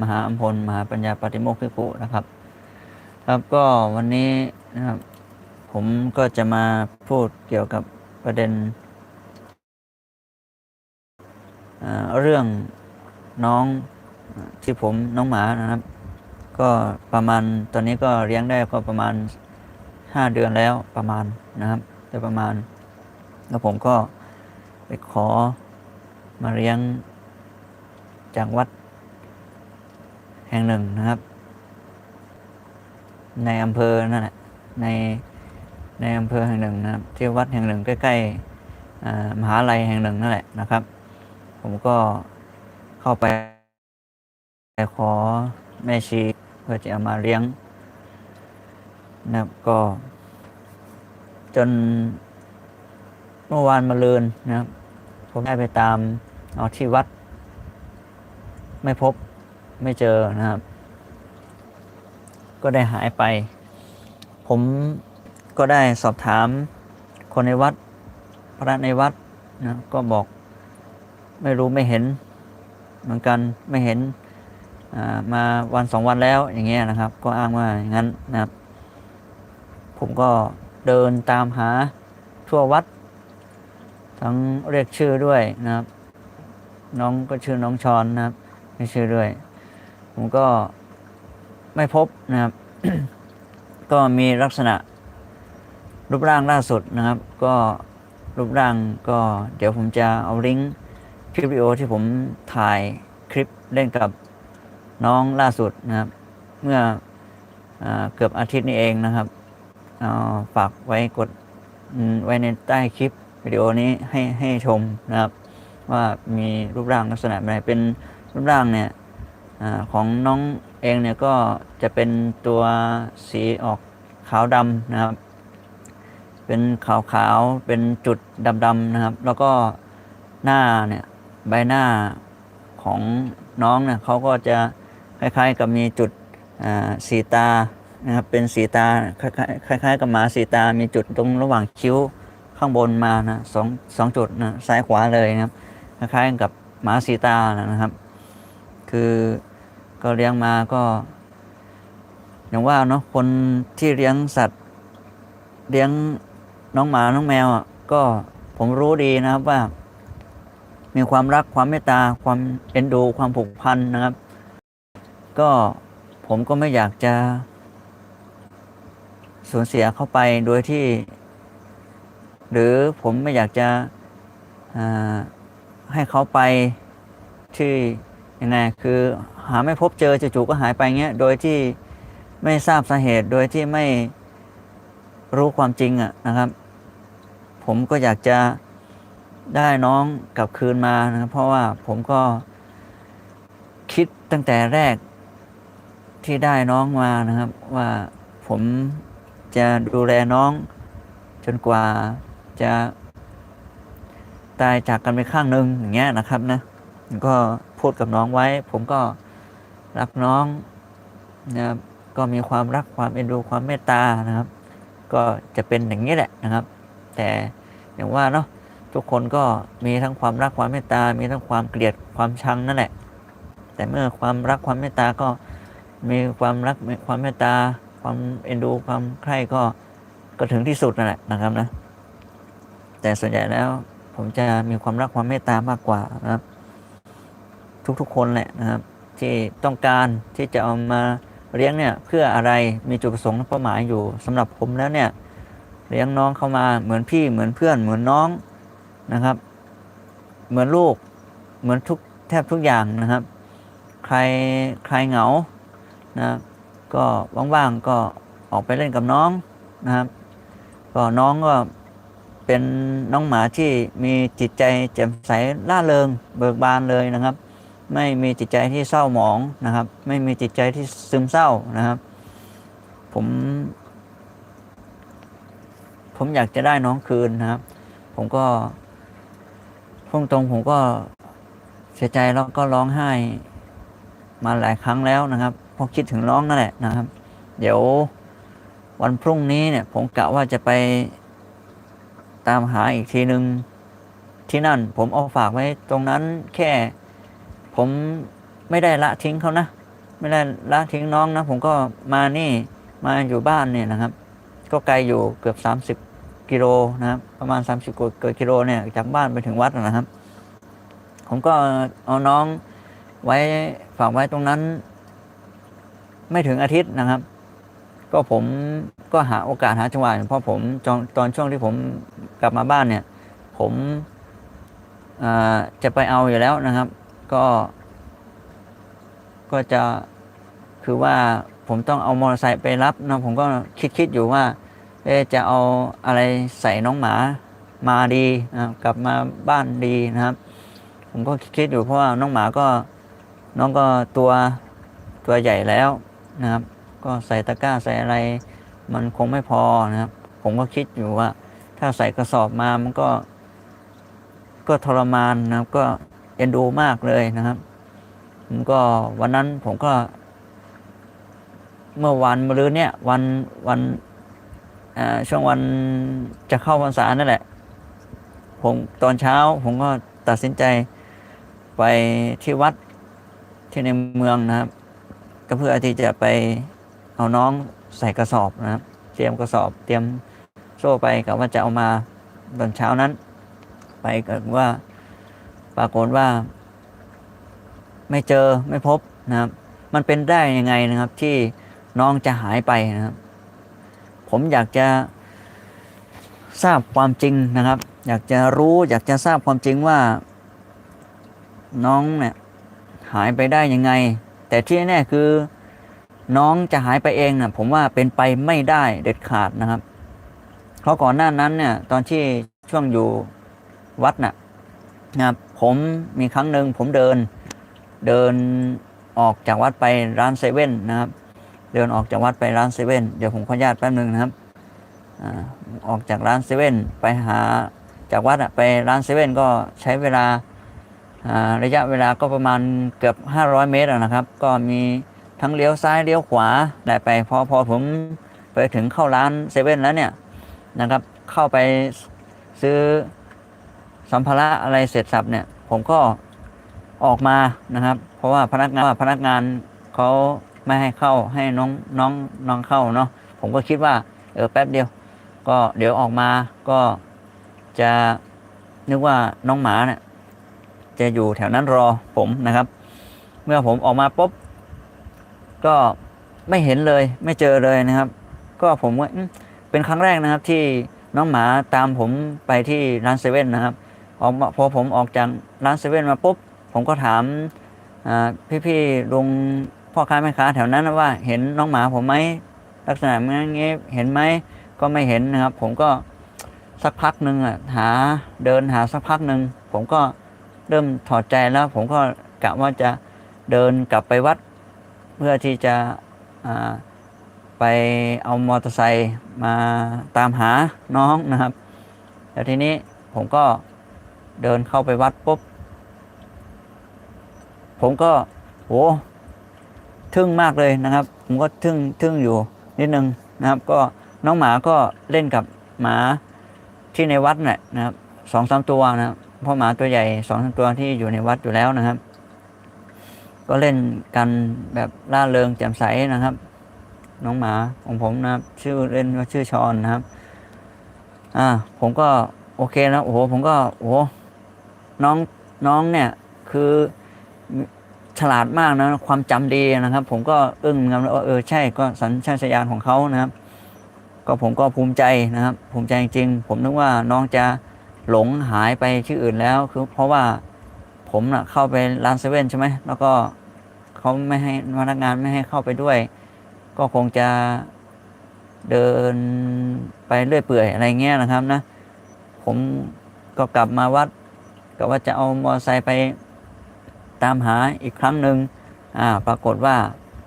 มหาอัมพล มหาปัญญาปาฏิโมกขิปุนะครับ ครับก็วันนี้นะครับ ผมก็จะมาพูดเกี่ยวกับประเด็นเเรื่องน้องที่ผมน้องหมานะครับ ก็ประมาณตอนนี้ก็เลี้ยงได้ก็ประมาณห้าเดือนแล้วประมาณนะครับโดยประมาณ แล้วผมก็ไปขอมาเลี้ยงจากวัด แห่งหนึ่งนะครับ ในอำเภอนั่นแหละในในอำเภอแห่งหนึ่งนะครับ ที่วัดแห่งหนึ่งใกล้ๆมหาลัยแห่งหนึ่งนั่นแหละนะครับ ผมก็เข้าไปขอแม่ชีเพื่อจะเอามาเลี้ยงนะครับก็ จนเมื่อวานมาลืนนะครับ ผมได้ไปตามเอาที่วัด ไม่พบ ไม่เจอนะครับ ก็ได้หายไป ผมก็ได้สอบถามคนในวัด พระในวัดนะก็บอกไม่รู้ไม่เห็นเหมือนกันไม่เห็นมาวันสองวันแล้วอย่างเงี้ยนะครับ ก็อ้างว่าอย่างนั้นนะครับ ผมก็เดินตามหาทั่ววัด ทั้งเรียกชื่อด้วยนะครับ น้องก็ชื่อน้องชอนนะครับเรียกชื่อด้วย ผมก็ไม่พบนะครับ ก็มีลักษณะรูปร่างล่าสุดนะครับ ก็รูปร่างก็เดี๋ยวผมจะเอาลิงก์คลิปวิดีโอที่ผมถ่ายคลิปเล่นกับน้องล่าสุดนะครับ เมื่ออเกือบอาทิตย์นี้เองนะครับเอาฝากไว้กดไว้ในใต้คลิปวิดีโอนี้ให้ให้ชมนะครับ ว่ามีรูปร่างลักษณะแบบไหนเป็นรูปร่างเนี่ย อของน้องเองเนี่ยก็จะเป็นตัวสีออกขาวดำนะครับ เป็นขาวขาวๆเป็นจุดดำๆนะครับ แล้วก็หน้าเนี่ยใบหน้าของน้องเนี่ยเขาก็จะคล้ายๆกับมีจุดสีตานะครับเป็นสีตาคล้ายคล้ายๆกับหมาสีตา มีจุดตรงระหว่างคิ้วข้างบนมานะสองสองจุดนะซ้ายขวาเลยนะครับ คล้ายๆกับหมาสีตานะครับ คือ ก็เลี้ยงมาก็ อย่างว่าเนาะคนที่เลี้ยงสัตว์ เลี้ยงน้องหมาน้องแมวอะก็ผมรู้ดีนะครับว่า มีความรักความเมตตาความเอ็นดู ความผูกพันนะครับ ก็ผมก็ไม่อยากจะ สูญเสียเข้าไปโดยที่ หรือผมไม่อยากจะให้เขาไปที่ยังไงคือ หาไม่พบเจอจู่ๆก็หายไปเงี้ย โดยที่ไม่ทราบสาเหตุ โดยที่ไม่รู้ความจริงอะนะครับ ผมก็อยากจะได้น้องกลับคืนมานะครับ เพราะว่าผมก็คิดตั้งแต่แรกที่ได้น้องมานะครับ ว่าผมจะดูแลน้อง จนกว่าจะตายจากกันไปข้างหนึ่งอย่างเงี้ยนะครับนะก็พูดกับน้องไว้ ผมก็ รักน้องนะครับก็มีความรักความเอ็นดูความเมตตานะครับ ก็จะเป็นอย่างนี้แหละนะครับ แต่อย่างว่าเนาะทุกคนก็มีทั้งความรักความเมตตา มีทั้งความเกลียดความชังนั่นแหละ แต่เมื่อความรักความเมตตาก็มีความรักความเมตตา ความเอ็นดูความใคร่ก็ก็ถึงที่สุดนั่นแหละนะครับนะแต่ส่วนใหญ่แล้วผมจะมีความรักความเมตตามากกว่านะครับ ทุกๆคนแหละนะครับ ที่ต้องการที่จะเอามาเลี้ยงเนี่ยเพื่ออะไรมีจุดประสงค์และเป้าหมายอยู่สำหรับผมแล้วเนี่ยเลี้ยงน้องเข้ามาเหมือนพี่เหมือนเพื่อนเหมือนน้องนะครับ เหมือนลูกเหมือนทุกแทบทุกอย่างนะครับ ใครใครเหงานะก็ว่างๆก็ออกไปเล่นกับน้องนะครับ ก็น้องก็เป็นน้องหมาที่มีจิตใจแจ่มใสล่าเริงเบิกบานเลยนะครับ ไม่มีจิตใจที่เศร้าหมองนะครับ ไม่มีจิตใจที่ซึมเศร้านะครับ ผม ผมอยากจะได้น้องคืนนะครับ ผมก็พุ่งตรงผมก็เสียใจแล้วก็ร้องไห้มาหลายครั้งแล้วนะครับเพราะคิดถึงน้องนั่นแหละนะครับ เดี๋ยววันพรุ่งนี้เนี่ย ผมกะว่าจะไปตามหาอีกทีหนึ่งที่นั่น ผมเอาฝากไว้ตรงนั้นแค่ ผมไม่ได้ละทิ้งเขานะ ไม่ได้ละทิ้งน้องนะ ผมก็มานี่มาอยู่บ้านเนี่ยนะครับ ก็ไกลอยู่เกือบ 30 กิโลนะครับ ประมาณ 30กว่ากิโลเนี่ยจากบ้านไปถึงวัดนะครับ ผมก็เอาน้องไว้ฝากไว้ตรงนั้น ไม่ถึงอาทิตย์นะครับ ก็ผมก็หาโอกาสหาจังหวะเพราะผมตอนตอนช่วงที่ผมกลับมาบ้านเนี่ย ผมจะไปเอาอยู่แล้วนะครับ ก็ ก็จะคือว่าผมต้องเอามอเตอร์ไซค์ไปรับนะผมก็คิดคิดอยู่ว่าเอ๊จะเอาอะไรใส่น้องหมามาดีนะครับกลับมาบ้านดีนะครับ ผมก็คิดอยู่เพราะว่าน้องหมาก็น้องก็ตัวตัวใหญ่แล้วนะครับ ก็ใส่ตะกร้าใส่อะไร มันคงไม่พอนะครับ ผมก็คิดอยู่ว่า ถ้าใส่กระสอบมามันก็ ก็ทรมานนะครับก็ อ็นดูมากเลยนะครับก็วันนั้นผมก็ เมื่อวันมะรืนเนี่ย วันวันช่วงวันจะเข้าพรรษานั่นแหละ ผมตอนเช้า ผมก็ตัดสินใจไปที่วัดที่ในเมืองนะครับ ก็เพื่อที่จะไปเอาน้องใส่กระสอบนะครับ เตรียมกระสอบ เตรียมโซ่ไปกับว่าจะเอามาตอนเช้านั้น ไปกับว่า ปรากฏว่า ไม่เจอไม่พบนะครับ มันเป็นได้ยังไงนะครับ ที่น้องจะหายไปนะครับ ผมอยากจะทราบความจริงนะครับ อยากจะรู้อยากจะทราบความจริงว่า น้องเนี่ยหายไปได้ยังไง แต่ที่แน่คือน้องจะหายไปเองนะผมว่าเป็นไปไม่ได้เด็ดขาดนะครับ เพราะก่อนหน้านั้นเนี่ย ตอนที่ช่วงอยู่วัดน่ะนะครับ ผมมีครั้งหนึ่งผมเดินเดินออกจากวัดไปร้านเซเว่นนะครับ เดินออกจากวัดไปร้านเซเว่นเดี๋ยวผมขออนุญาตแป๊บหนึ่งนะครับออกจากร้านเซเว่นไปหาจากวัดอะไปร้านเซเว่นก็ใช้เวลาระยะเวลาก็ประมาณเกือบ 500 เมตรนะครับ ก็มีทั้งเลี้ยวซ้ายเลี้ยวขวาได้ไปพอพอผมไปถึงเข้าร้านเซเว่นแล้วเนี่ยนะครับเข้าไปซื้อสัมภาระอะไรเสร็จสับเนี่ย ผมก็ออกมานะครับ เพราะว่าพนักงานพนักงานเขาไม่ให้เข้าให้น้องน้องน้องเข้าเนาะผมก็คิดว่าเออแป๊บเดียว ก็เดี๋ยวออกมาก็จะนึกว่าน้องหมาเนี่ยจะอยู่แถวนั้นรอผมนะครับ เมื่อผมออกมาปุ๊บก็ไม่เห็นเลยไม่เจอเลยนะครับ ก็ผมว่าเป็นครั้งแรกนะครับที่น้องหมาตามผมไปที่ร้านเซเว่นนะครับ ออกมาพอผมออกจากร้านเซเว่นมาปุ๊บ ผมก็ถามพี่ๆลุงพ่อค้าแม่ค้าแถวนั้นว่าเห็นน้องหมาผมไหมลักษณะมันอย่างงี้เห็นไหมก็ไม่เห็นนะครับ ผมก็สักพักหนึ่งอะหาเดินหาสักพักหนึ่งผมก็เริ่มถอดใจแล้ว ผมก็กะว่าจะเดินกลับไปวัด เพื่อที่จะไปเอามอเตอร์ไซค์มาตามหาน้องนะครับ แล้วทีนี้ผมก็ เดินเข้าไปวัดปุ๊บ ผมก็โหทึ่งมากเลยนะครับ ผมก็ทึ่งทึ่งอยู่นิดนึงนะครับ ก็น้องหมาก็เล่นกับหมาที่ในวัดน่ะนะครับสองสามตัวนะครับเพราะหมาตัวใหญ่สองสามตัวที่อยู่ในวัดอยู่แล้วนะครับ ก็เล่นกันแบบล่าเริงแจ่มใสนะครับ น้องหมาของผมนะครับ ชื่อเล่นว่าชื่อชอนนะครับ อ่า ผมก็โอเคนะโอ้โหผมก็โอ้ น้องน้องเนี่ยคือฉลาดมากนะความจำดีนะครับ ผมก็อึ้งนกันว่าเออใช่ก็สัญชาตญาณของเขานะครับ ก็ผมก็ภูมิใจนะครับ ภูมิใจจริงๆผมนึกว่าน้องจะหลงหายไปที่อื่นแล้วคือเพราะว่าผมนะ่ะเข้าไปร้านเซเว่นใช่ไหมแล้วก็เขาไม่ให้พนักงานไม่ให้เข้าไปด้วย ก็คงจะเดินไปเรื่อยเปื่อยอะไรเงี้ยนะครับนะ ผมก็กลับมาวัด ก็ว่าจะเอามอเตอร์ไซค์ไปตามหาอีกครั้งหนึ่งอ่าปรากฏว่า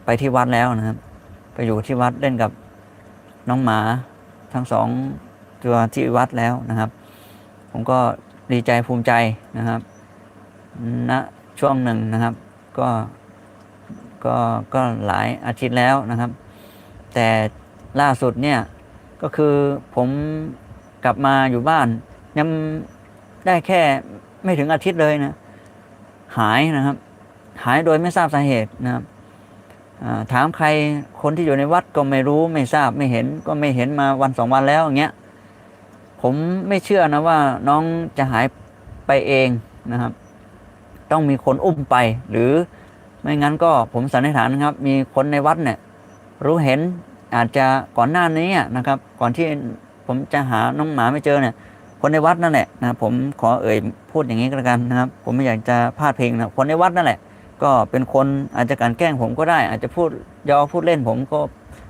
ไปที่วัดแล้วนะครับ ไปอยู่ที่วัดเล่นกับน้องหมาทั้งสองตัวที่วัดแล้วนะครับ ผมก็ดีใจภูมิใจนะครับณช่วงหนึ่งนะครับ ก็ก็ก็หลายอาทิตย์แล้วนะครับ แต่ล่าสุดเนี่ยก็คือผมกลับมาอยู่บ้านยังได้แค่ ไม่ถึงอาทิตย์เลยนะหายนะครับ หายโดยไม่ทราบสาเหตุนะครับถามใครคนที่อยู่ในวัดก็ไม่รู้ไม่ทราบไม่เห็นก็ไม่เห็นมาวันสองวันแล้วอย่างเงี้ยผมไม่เชื่อนะว่าน้องจะหายไปเองนะครับ ต้องมีคนอุ้มไป หรือไม่งั้นก็ผมสันนิษฐานนะครับ มีคนในวัดเนี่ย รู้เห็นอาจจะก่อนหน้านี้นะครับ ก่อนที่ผมจะหาน้องหมาไม่เจอเนี่ย คนในวัดนั่นแหละนะผมขอเอ่ยพูดอย่างนี้ก็แล้วกันนะครับ ผมไม่อยากจะพลาดเพลงนะคนในวัดนั่นแหละ ก็เป็นคนอาจจะกลันแกล้งผมก็ได้ อาจจะพูดยอพูดเล่นผมก็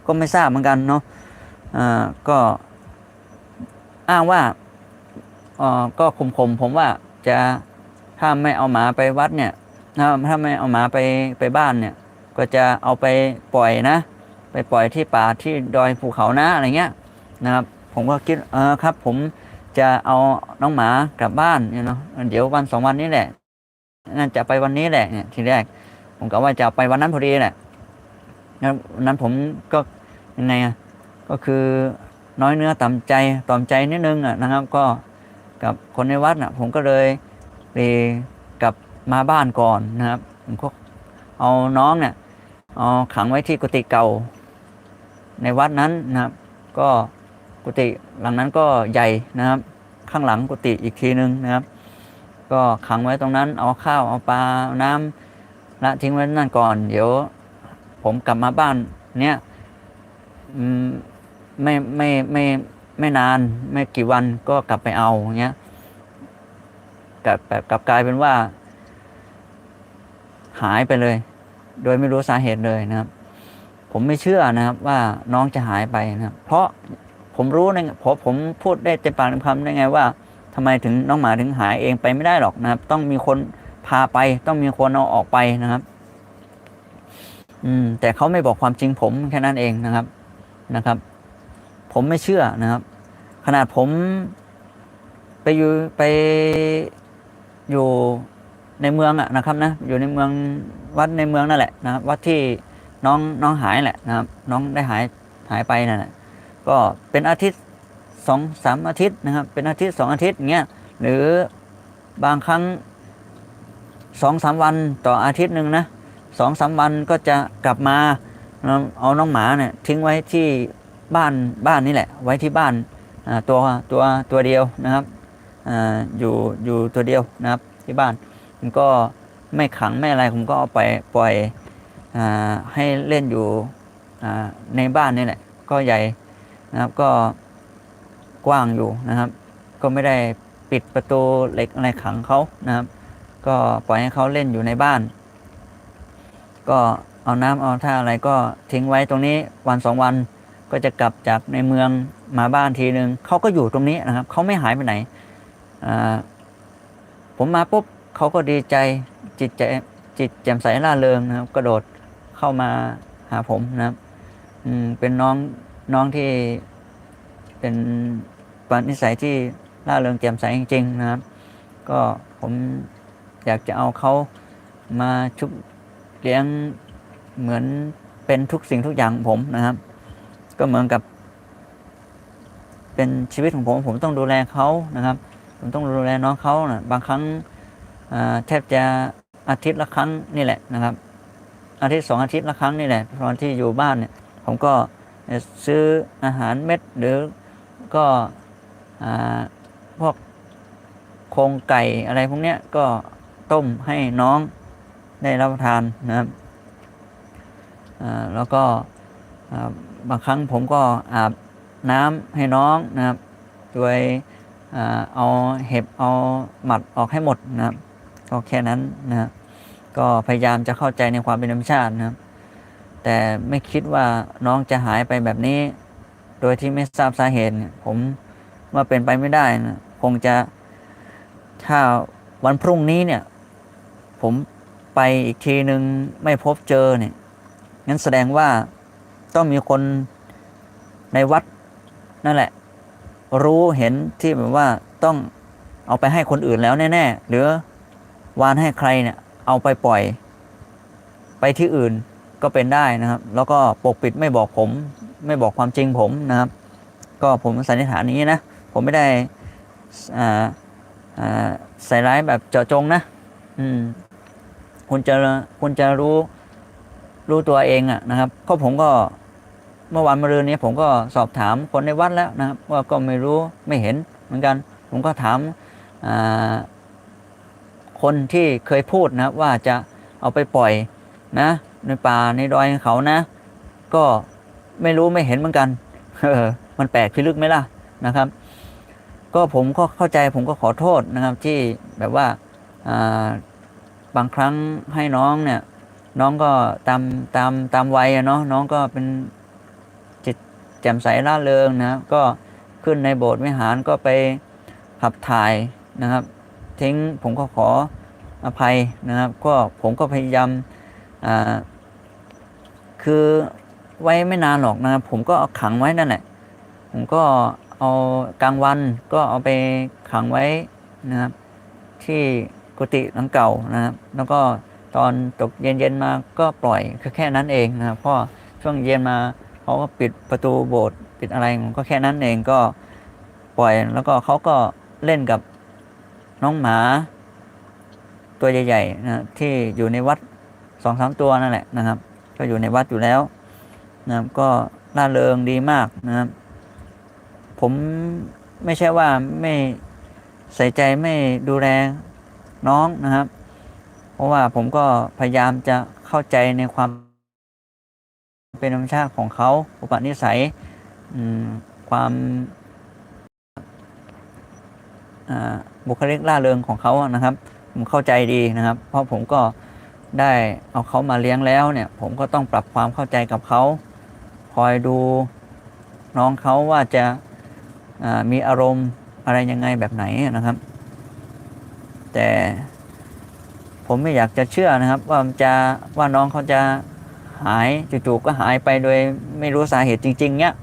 ก็ไม่ทราบเหมือนกันเนาะอ่าก็อ้างว่าอ่อก็คุมคมผมว่าจะถ้าไม่เอาหมาไปวัดเนี่ยถ้าถ้าไม่เอาหมาไปไปบ้านเนี่ย ก็จะเอาไปปล่อยนะ ไปปล่อยที่ป่าที่ดอยภูเขานะอะไรเงี้ยนะครับ ผมก็คิดเออครับ ผม จะเอาน้องหมากลับบ้านเนี่ยเนาะเดี๋ยววันสองวันนี้แหละน่าจะไปวันนี้แหละเนี่ยทีแรก ผมก็ว่าจะไปวันนั้นพอดีแหละแล้ววันนั้นผมก็ยังไงอะก็คือน้อยเนื้อต่ำใจต่อมใจนิดนึงอะนะครับ ก็กับคนในวัดน่ะ ผมก็เลยไปกลับมาบ้านก่อนนะครับผมก็เอาน้องเนี่ยเอาขังไว้ที่กุฏิเก่า ในวัดนั้นนะครับ ก็ กุฏิหลังนั้นก็ใหญ่นะครับ ข้างหลังกุฏิอีกทีนึงนะครับ ก็ขังไว้ตรงนั้น เอาข้าวเอาปลาเอาน้ำละทิ้งไว้นั่นก่อน เดี๋ยว ผมกลับมาบ้านเนี้ยไม่ไม่ไม่ไม่นานไม่กี่วันก็กลับไปเอาเงี้ยกลับแบบกลับกลายเป็นว่า หายไปเลย โดยไม่รู้สาเหตุเลยนะครับ ผมไม่เชื่อนะครับ ว่าน้องจะหายไปนะครับ เพราะ ผมรู้ในพราะผมพูดได้เต็มปากเต็มคำได้ไงว่าทำไมถึงน้องหมาถึงหายเองไปไม่ได้หรอกนะครับ ต้องมีคนพาไป ต้องมีคนเอาออกไปนะครับ อืม แต่เขาไม่บอกความจริงผมแค่นั้นเองนะครับนะครับ ผมไม่เชื่อนะครับ ขนาดผมไปอยู่ไปอยู่ในเมืองอะนะครับนะอยู่ในเมืองวัดในเมืองนั่นแหละนะครับวัดที่น้องน้องหายแหละนะครับ น้องได้หายหายไปนั่นแหละ ก็เป็นอาทิตย์สองสามอาทิตย์นะครับ เป็นอาทิตย์สองอาทิตย์อย่างเงี้ยหรือบางครั้งสองสามวันต่ออาทิตย์หนึ่งนะสองสามวันก็จะกลับมาเอาน้องหมาเนี่ยทิ้งไว้ที่บ้านบ้านนี่แหละ ไว้ที่บ้านตัวตัวตัวเดียวนะครับออยู่อยู่ตัวเดียวนะครับที่บ้านมันก็ไม่ขังไม่อะไรผมก็เอาไปปล่อยอให้เล่นอยู่ในบ้านนี่แหละ ก็ใหญ่ นะครับก็กว้างอยู่นะครับ ก็ไม่ได้ปิดประตูเหล็กอะไรขังเขานะครับ ก็ปล่อยให้เขาเล่นอยู่ในบ้าน ก็เอาน้ำเอาท่าอะไรก็ทิ้งไว้ตรงนี้วันสองวันก็จะกลับจากในเมืองมาบ้านทีหนึ่งเขาก็อยู่ตรงนี้นะครับเขาไม่หายไปไหนผมมาปุ๊บเขาก็ดีใจจิตใจจิตแจ่มใสร่าเริงนะครับ กระโดดเข้ามาหาผมนะครับเป็นน้อง น้องที่เป็นปณิสัยที่ร่าเริงแจ่มใสจริง ๆ นะครับ ก็ผมอยากจะเอาเขามาชุบเลี้ยงเหมือนเป็นทุกสิ่งทุกอย่างผมนะครับ ก็เหมือนกับ เป็นชีวิตของผม ผมต้องดูแลเขานะครับ ผมต้องดูแลน้องเขานะบางครั้งแทบจะอาทิตย์ละครั้งนี่แหละนะครับ อาทิตย์สองอาทิตย์ละครั้งนี่แหละตอนที่อยู่บ้านเนี่ย ผมก็ ซื้ออาหารเม็ดหรือก็พวกโครงไก่อะไรพวกเนี้ยก็ต้มให้น้องได้รับประทานนะครับแล้วก็บางครั้งผมก็อาบน้ำให้น้องนะครับโดยเอาเห็บเอาหมัดออกให้หมดนะครับก็แค่นั้นนะก็พยายามจะเข้าใจในความเป็นธรรมชาตินะครับ แต่ไม่คิดว่าน้องจะหายไปแบบนี้ โดยที่ไม่ทราบสาเหตุผมว่าเป็นไปไม่ได้นะคงจะถ้าวันพรุ่งนี้เนี่ย ผมไปอีกทีหนึ่งไม่พบเจอเนี่ยงั้นแสดงว่าต้องมีคนในวัดนั่นแหละ รู้เห็นที่แบบว่าต้องเอาไปให้คนอื่นแล้วแน่ๆหรือวานให้ใครเนี่ย เอาไปปล่อย ไปที่อื่น ก็เป็นได้นะครับ แล้วก็ปกปิดไม่บอกผม ไม่บอกความจริงผมนะครับ ก็ผมสันนิษฐานนี้นะ ผมไม่ได้ใส่ร้ายแบบเจาะจงนะ อืม คุณจะคุณจะรู้รู้ตัวเองอะนะครับก็ผมก็เมื่อวานมะรืนนี้ผมก็สอบถามคนในวัดแล้วนะครับ ว่าก็ไม่รู้ไม่เห็นเหมือนกัน ผมก็ถามคนที่เคยพูดนะว่าจะเอาไปปล่อยนะ ในป่าในดอยเขานะ ก็ไม่รู้ไม่เห็นเหมือนกันเออมันแปลกพิลึกไหมล่ะนะครับ ก็ผมก็เข้าใจผมก็ขอโทษนะครับที่แบบว่าบางครั้งให้น้องเนี่ย น้องก็ตามตามตามวัยอะเนาะน้องก็เป็นจิตแจ่มใสร่าเริงนะครับก็ขึ้นในโบสถ์วิหารก็ไปขับถ่ายนะครับ ทิ้งผมก็ขออภัยนะครับ ก็ผมก็พยายามอ่า คือไว้ไม่นานหรอกนะครับผมก็เอาขังไว้นั่นแหละ ผมก็เอากลางวันก็เอาไปขังไว้นะครับ ที่กุฏิหลังเก่านะครับ แล้วก็ตอนตกเย็นๆมาก็ปล่อยคือแค่นั้นเองนะครับเพราะช่วงเย็นมาเขาก็ปิดประตูโบสถ์ปิดอะไรผมก็แค่นั้นเองก็ปล่อยแล้วก็เขาก็เล่นกับน้องหมาตัวใหญ่ๆนะที่อยู่ในวัดสองสามตัวนั่นแหละนะครับ ก็อยู่ในวัดอยู่แล้วนะครับก็ร่าเริงดีมากนะครับ ผมไม่ใช่ว่าไม่ใส่ใจไม่ดูแลน้องนะครับ เพราะว่าผมก็พยายามจะเข้าใจในความ เป็นธรรมชาติของเขาอุปนิสัยความบุคลิกล่าเริงของเขานะครับ ผมเข้าใจดีนะครับ เพราะผมก็ ได้เอาเขามาเลี้ยงแล้วเนี่ย ผมก็ต้องปรับความเข้าใจกับเขาคอยดูน้องเขาว่าจะามีอารมณ์อะไรยังไงแบบไหนนะครับ แต่ผมไม่อยากจะเชื่อนะครับ ว่าจะว่าน้องเขาจะหายจู่ๆก็หายไปโดยไม่รู้สาเหตุจริง ๆ เนี้ย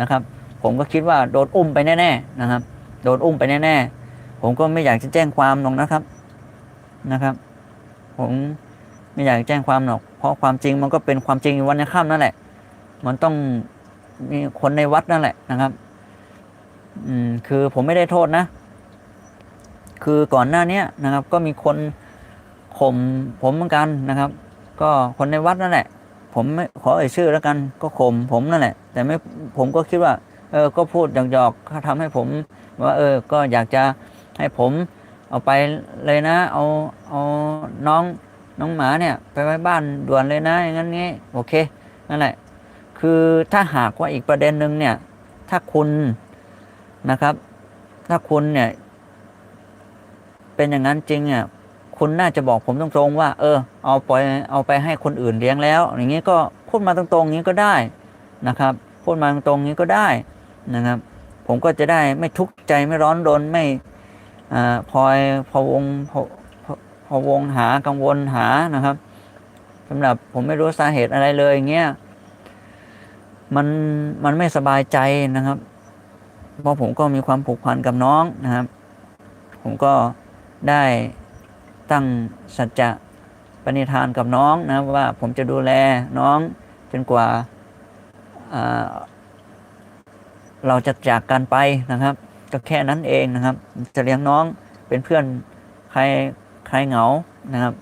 นะครับ ผมก็คิดว่าโดนอุ้มไปแน่ๆนะครับ โดนอุ้มไปแน่ๆผมก็ไม่อยากจะแจ้งความหรอกนะครับนะครับ ผม ไม่อยากแจ้งความหรอก เพราะความจริงมันก็เป็นความจริงวันในค่ำนั่นแหละ มันต้องมีคนในวัดนั่นแหละนะครับ อืมคือผมไม่ได้โทษนะ คือก่อนหน้าเนี้ยนะครับ ก็มีคนข่มผมเหมือนกันนะครับ ก็คนในวัดนั่นแหละ ผมไม่ขอเอ่ยชื่อแล้วกัน ก็ข่มผมนั่นแหละ แต่ไม่ผมก็คิดว่า เออ ก็พูดหยอกๆเขาทำให้ผมว่า เออ ก็อยากจะให้ผมเอาไปเลยนะ เอาเอาน้อง น้องหมาเนี่ยไปไว้บ้านด่วนเลยนะอย่างนั้นนี้โอเคนั่นแหละคือถ้าหากว่าอีกประเด็นหนึ่งเนี่ยถ้าคุณนะครับ ถ้าคุณเนี่ยเป็นอย่างนั้นจริงอะคุณน่าจะบอกผมตรงๆว่า เออ เอาปล่อยเอาไปให้คนอื่นเลี้ยงแล้ว อย่างนี้ก็พูดมาตรงๆนี้ก็ได้นะครับพูดมาตรงๆนี้ก็ได้นะครับ ผมก็จะได้ไม่ทุกข์ใจไม่ร้อนรนไม่อ่าพลอยพวง พะวงหากังวลหานะครับสำหรับผมไม่รู้สาเหตุอะไรเลยเงี้ยมันมันไม่สบายใจนะครับ เพราะผมก็มีความผูกพันกับน้องนะครับ ผมก็ได้ตั้งสัจจะปณิธานกับน้องนะว่าผมจะดูแลน้องจนกว่าอ่าเราจะจากกันไปนะครับ ก็แค่นั้นเองนะครับ จะเลี้ยงน้องเป็นเพื่อนใคร ใครเหงานะครับ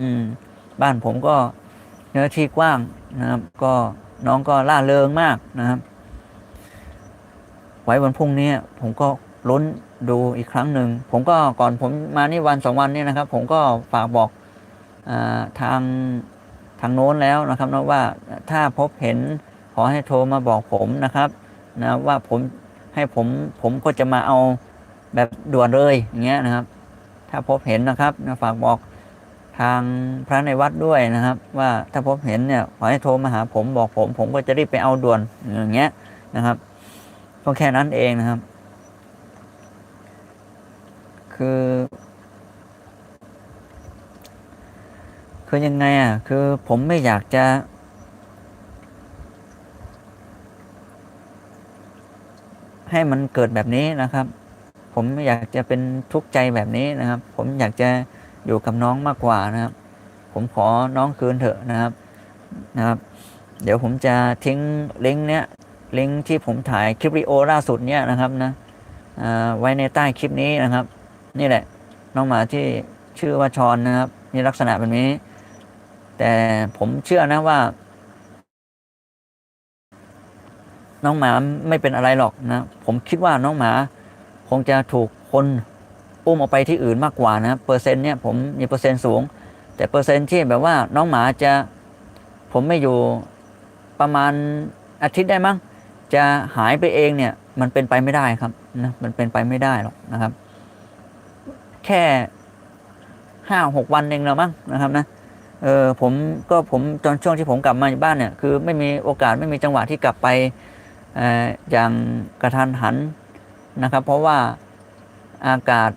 อืม บ้านผมก็เนื้อที่กว้างนะครับ ก็น้องก็ล่าเริงมากนะครับ ไว้วันพรุ่งนี้ผมก็ลุ้นดูอีกครั้งหนึ่ง ผมก็ก่อนผมมานี่วันสองวันนี้นะครับ ผมก็ฝากบอกอาทางทางโน้นแล้วนะครับนะว่าถ้าพบเห็นขอให้โทรมาบอกผมนะครับนะว่าผมให้ผมผมก็จะมาเอาแบบด่วนเลยอย่างเงี้ยนะครับ ถ้าพบเห็นนะครับฝากบอกทางพระในวัดด้วยนะครับ ว่าถ้าพบเห็นเนี่ยขอให้โทรมาหาผมบอกผม ผมก็จะรีบไปเอาด่วนอย่างเงี้ยนะครับก็แค่นั้นเองนะครับ คือ คือยังไงอะคือผมไม่อยากจะให้มันเกิดแบบนี้นะครับ ผมไม่อยากจะเป็นทุกข์ใจแบบนี้นะครับ ผมอยากจะอยู่กับน้องมากกว่านะครับ ผมขอน้องคืนเถอะนะครับนะครับ เดี๋ยวผมจะทิ้งลิงก์เนี้ยลิงก์ที่ผมถ่ายคลิปวิดีโอล่าสุดเนี่ยนะครับนะอ่าไว้ในใต้คลิปนี้นะครับ นี่แหละน้องหมาที่ชื่อว่าชอนนะครับมีลักษณะแบบนี้ แต่ผมเชื่อนะว่า น้องหมาไม่เป็นอะไรหรอกนะ ผมคิดว่าน้องหมา คงจะถูกคนอุ้มเอาไปที่อื่นมากกว่านะเปอร์เซ็นต์เนี่ยผมมีเปอร์เซ็นต์สูง แต่เปอร์เซ็นต์ที่แบบว่าน้องหมาจะผมไม่อยู่ประมาณอาทิตย์ได้มั้งจะหายไปเองเนี่ยมันเป็นไปไม่ได้ครับนะมันเป็นไปไม่ได้หรอกนะครับ แค่ห้าหกวันเองแล้วมั้งนะครับนะเออผมก็ผมตอนช่วงที่ผมกลับมาบ้านเนี่ยคือไม่มีโอกาสไม่มีจังหวะที่กลับไปอออย่างกระทันหัน นะครับ เพราะว่าอากาศ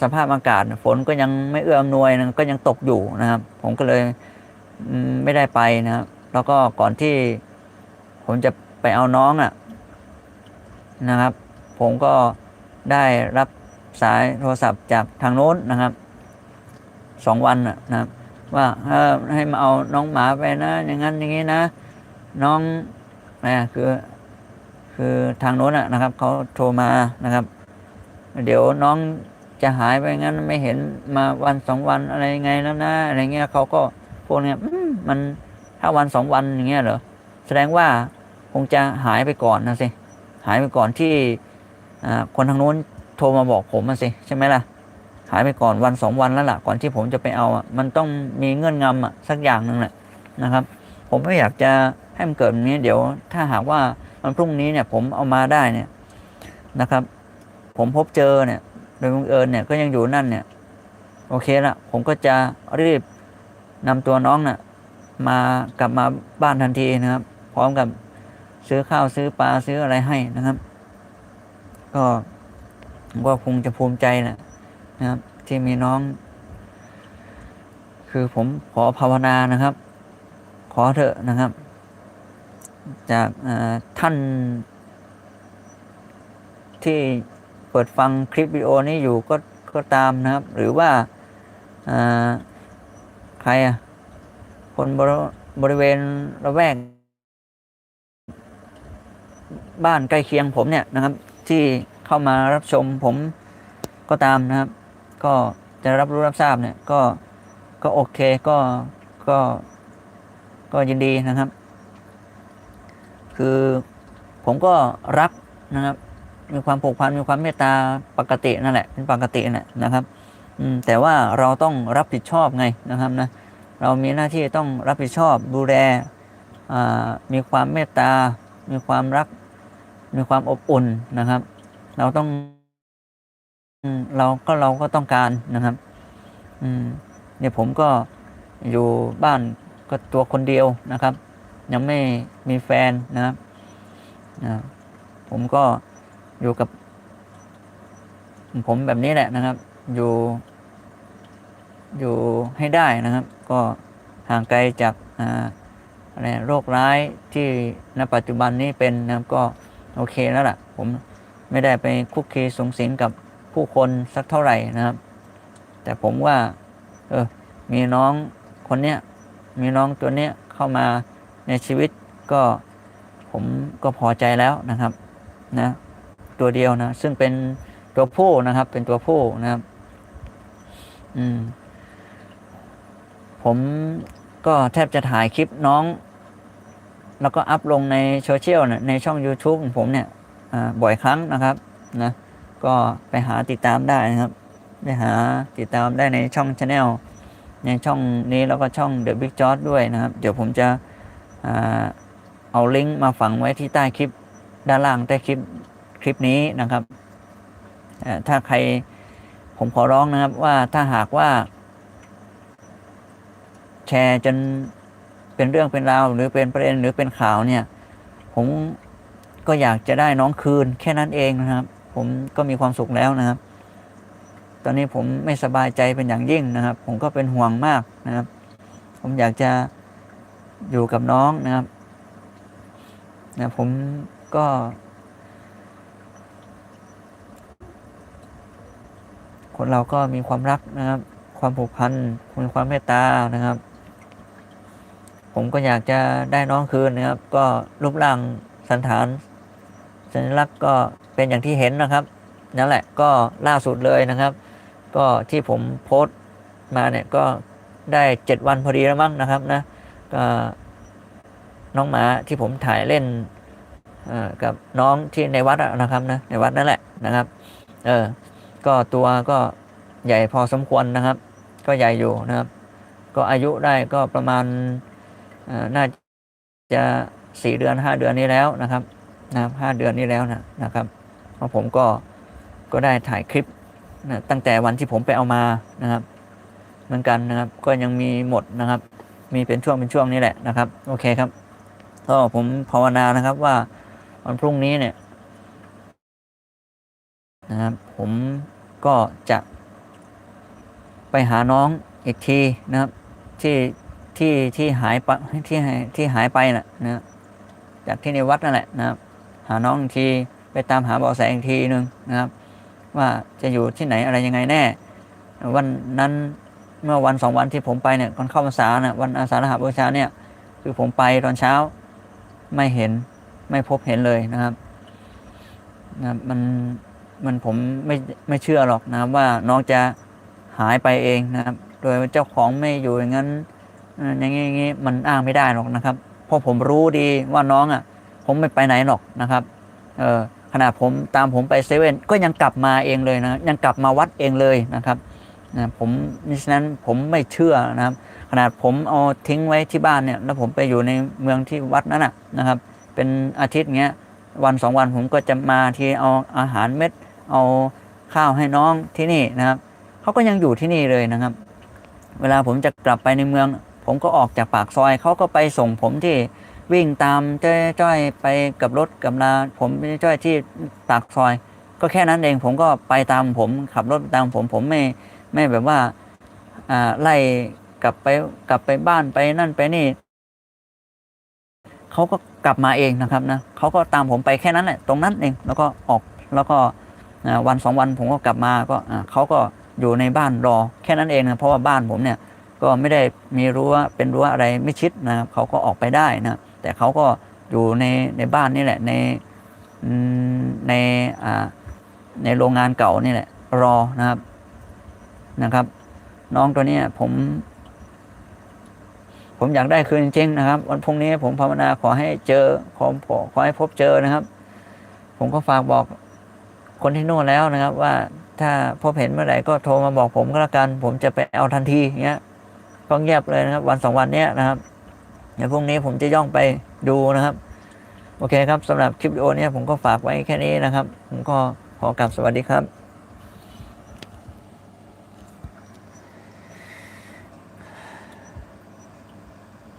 สภาพอากาศฝนก็ยังไม่เอื้ออำนวยนะก็ยังตกอยู่นะครับ ผมก็เลยไม่ได้ไปนะครับ แล้วก็ก่อนที่ผมจะไปเอาน้องอะนะครับ ผมก็ได้รับสายโทรศัพท์จากทางโน้นนะครับสองวันนะครับ ว่าให้มาเอาน้องหมาไปนะ อย่างนั้นอย่างนี้นะ น้องนะคือ คือทางโน้นอะนะครับเขาโทรมานะครับ เดี๋ยวน้องจะหายไปงั้นไม่เห็นมาวันสองวันอะไรยังไงแล้วนะอะไรเงี้ยเขาก็พวกเนี้ยมันถ้าวันสองวันอย่างเงี้ยเหรอแสดงว่าคงจะหายไปก่อนนะสิหายไปก่อนที่คนทางโน้นโทรมาบอกผมนะสิใช่ไหมล่ะ หายไปก่อนวันสองวันแล้วล่ะก่อนที่ผมจะไปเอาอะมันต้องมีเงื่อนงำอะสักอย่างหนึ่งแหละนะครับ ผมไม่อยากจะให้มันเกิดแบบนี้เดี๋ยว ถ้าหากว่า มันพรุ่งนี้เนี่ยผมเอามาได้เนี่ยนะครับ ผมพบเจอเนี่ยโดยบังเอิญเนี่ยก็ยังอยู่นั่นเนี่ยโอเคละผมก็จะรีบนำตัวน้องน่ะมากลับมาบ้านทันทีนะครับ พร้อมกับซื้อข้าวซื้อปลาซื้ออะไรให้นะครับ ก็ก็คงจะภูมิใจแหละนะครับ ที่มีน้อง คือผมขอภาวนานะครับ ขอเถอะนะครับ จากท่านที่เปิดฟังคลิปวิดีโอนี้อยู่ก็ก็ตามนะครับ หรือว่าใครอะคนบริบริเวณระแวก บ้านใกล้เคียงผมเนี่ยนะครับ ที่เข้ามารับชมผมก็ตามนะครับ ก็จะรับรู้รับทราบเนี่ยก็ก็โอเคก็ก็ก็ยินดีนะครับ คือผมก็รักนะครับ มีความผูกพันมีความเมตตาปกตินั่นแหละเป็นปกตินั่นแหละนะครับอืแต่ว่าเราต้องรับผิดชอบไงนะครับนะเรามีหน้าที่ต้องรับผิดชอบดูแลมีความเมตตา มีความรัก มีความอบอุ่นนะครับ เราต้องเราก็เราก็ต้องการนะครับอืมเนี่ยผมก็อยู่บ้านก็ตัวคนเดียวนะครับ ยังไม่มีแฟนนะครับอ่าผมก็อยู่กับ ผมแบบนี้แหละนะครับ อยู่ อยู่ให้ได้นะครับ ก็ห่างไกลจากอ่าอะไรโรคร้ายที่ณปัจจุบันนี้เป็นนะครับก็โอเคแล้วล่ะ ผมไม่ได้ไปคุกคีสงสิงกับผู้คนสักเท่าไหร่นะครับ แต่ผมว่า เออ มีน้องคนเนี้ย มีน้องตัวเนี้ยเข้ามา ในชีวิตก็ผมก็พอใจแล้วนะครับนะตัวเดียวนะ ซึ่งเป็นตัวผู้นะครับ เป็นตัวผู้นะครับ อืม ผมก็แทบจะถ่ายคลิปน้อง แล้วก็อัพลงในโซเชียลในช่อง YouTube ของผมเนี่ยบ่อยครั้งนะครับ นะ ก็ไปหาติดตามได้นะครับ ไปหาติดตามได้ในช่องช anel ในช่องนี้แล้วก็ช่อง The Big j o r ด้วยนะครับ เดี๋ยวผมจะ เอาลิงก์มาฝังไว้ที่ใต้คลิปด้านล่างใต้คลิปคลิปนี้นะครับ ถ้าใครผมขอร้องนะครับว่าถ้าหากว่า แชร์จนเป็นเรื่องเป็นราวหรือเป็นประเด็นหรือเป็นข่าวเนี่ย ผมก็อยากจะได้น้องคืนแค่นั้นเองนะครับ ผมก็มีความสุขแล้วนะครับ ตอนนี้ผมไม่สบายใจเป็นอย่างยิ่งนะครับ ผมก็เป็นห่วงมากนะครับ ผมอยากจะ อยู่กับน้องนะครับนะผมก็ คนเราก็มีความรักนะครับ ความผูกพันมีความเมตตานะครับ ผมก็อยากจะได้น้องคืนนะครับ ก็รูปร่างสันฐานสัญลักษณ์ก็เป็นอย่างที่เห็นนะครับนั่นแหละก็ล่าสุดเลยนะครับ ก็ที่ผมโพสต์มาเนี่ยก็ได้เจ็ดวันพอดีแล้วมั้งนะครับนะ ก็น้องหมาที่ผมถ่ายเล่นกับน้องที่ในวัดนะครับนะในวัดนั่นแหละนะครับ เออ ก็ตัวก็ใหญ่พอสมควรนะครับ ก็ใหญ่อยู่นะครับ ก็อายุได้ก็ประมาณน่าจะสี่เดือนห้าเดือนนี้แล้วนะครับนะครับห้าเดือนนี้แล้วนะนะครับเพราะผมก็ก็ได้ถ่ายคลิปนะตั้งแต่วันที่ผมไปเอามานะครับ เหมือนกันนะครับ ก็ยังมีหมดนะครับ มีเป็นช่วงเป็นช่วงนี้แหละนะครับโอเคครับก็ผมภาวนานะครับว่าวันพรุ่งนี้เนี่ยนะครับผมก็จะไปหาน้องอีกทีนะครับที่ที่ที่หายไปที่หายที่หายไปน่ะนะจากที่ในวัดนั่นแหละนะครับ หาน้องอีกทีไปตามหาเบาะแสอีกทีหนึ่งนะครับ ว่าจะอยู่ที่ไหนอะไรยังไงแน่ วันนั้น เมื่อวันสองวันที่ผมไปเนี่ยก่อนเข้าพรรษาเนี่ยวันอาสาฬหบูชาเนี่ยคือผมไปตอนเช้าไม่เห็นไม่พบเห็นเลยนะครับนะครับมันมันผมไม่ไม่เชื่อหรอกนะครับ ว่าน้องจะหายไปเองนะครับ โดยเจ้าของไม่อยู่อย่างนั้นเอ่ออย่างนี้อย่างนี้มันอ้างไม่ได้หรอกนะครับ เพราะผมรู้ดีว่าน้องอะ ผมไม่ไปไหนหรอกนะครับเออขนาดผมตามผมไปเซเว่นก็ยังกลับมาเองเลยนะ ยังกลับมาวัดเองเลยนะครับ นะผมมิฉะนั้นผมไม่เชื่อนะครับ ขนาดผมเอาทิ้งไว้ที่บ้านเนี่ยแล้วผมไปอยู่ในเมืองที่วัดนั้นนะนะครับ เป็นอาทิตย์เงี้ยวันสองวันผมก็จะมาที่เอาอาหารเม็ด เอาข้าวให้น้องที่นี่นะครับเขาก็ยังอยู่ที่นี่เลยนะครับ เวลาผมจะกลับไปในเมือง ผมก็ออกจากปากซอยเขาก็ไปส่งผมที่วิ่งตามจ้อยๆไปกับรถกับลาผมจ้อยที่ปากซอย ก็แค่นั้นเองผมก็ไปตามผมขับรถตามผมผมไม่ ไม่แบบว่าอ่าไล่กลับไปกลับไปบ้านไปนั่นไปนี่เขาก็กลับมาเองนะครับนะเขาก็ตามผมไปแค่นั้นแหละตรงนั้นเองแล้วก็ออกแล้วก็วันสองวันผมก็กลับมาก็เขาก็อยู่ในบ้านรอแค่นั้นเองนะเพราะว่าบ้านผมเนี่ยก็ไม่ได้มีรั้วเป็นรั้วอะไรไม่ชิดนะครับเขาก็ออกไปได้นะแต่เขาก็อยู่ในในบ้านนี่แหละในในในโรงงานเก่านี่แหละรอนะครับ นะครับ น้องตัวนี้ผม ผมอยากได้คืนจริงๆนะครับ วันพรุ่งนี้ผมภาวนาขอให้เจอขอขอขอให้พบเจอนะครับ ผมก็ฝากบอกคนที่โน่นแล้วนะครับ ว่าถ้าพบเห็นเมื่อไหร่ก็โทรมาบอกผมก็แล้วกัน ผมจะไปเอาทันทีเงี้ยก็เงียบเลยนะครับ วันสองวันเนี้ยนะครับเดี๋ยวพรุ่งนี้ผมจะย่องไปดูนะครับ โอเคครับสำหรับคลิปวิดีโอนี้ผมก็ฝากไว้แค่นี้นะครับ ผมก็ขอกลับสวัสดีครับ